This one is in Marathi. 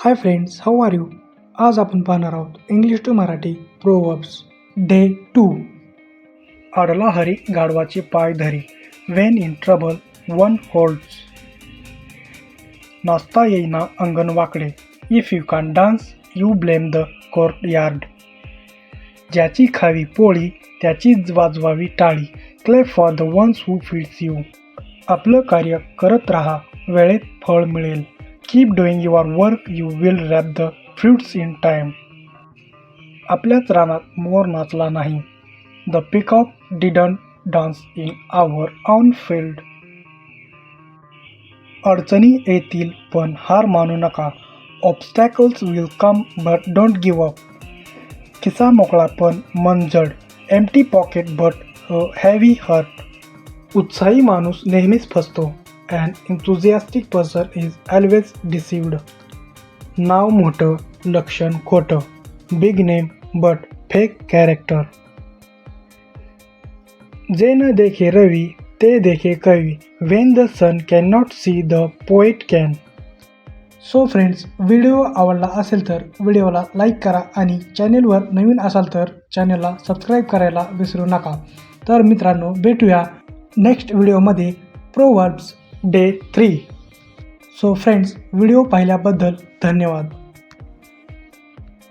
Hi friends how are you आज आपण पाहणार आहोत English to Marathi proverbs day two अडला हरी गाढवाचे पाय धरी. When in trouble one holds नाचता येईना अंगण वाकडे. If you can dance you blame the courtyard ज्याची खावी पोळी त्याचीच वाजवावी टाळी. Clap for the ones who feeds you आपलं कार्य करत राहा. वेळेत फळ मिळेल. Keep doing your work you will reap the fruits in time आपल्याच रानात मोर नाचला नाही. The peacock didn't dance in our on field अडचणी येतील पण हार मानू नका. Obstacles will come but don't give up खिसा मोकळा पण मन जड. Empty pocket but heavy heart उत्साही माणूस नेहमीच फसतो. An enthusiastic person is always deceived नाव मोठं लक्षण खोटं big name but fake character जे न देखे रवी ते देखे कवी when the sun can not see the poet can so friends video आवडला असेल तर व्हिडिओला लाईक करा आणि चॅनेलवर नवीन असाल तर चॅनेलला सबस्क्राईब करायला विसरू नका. तर मित्रांनो भेटूया नेक्स्ट व्हिडिओमध्ये proverbs day three so friends video पाहिल्याबद्दल धन्यवाद.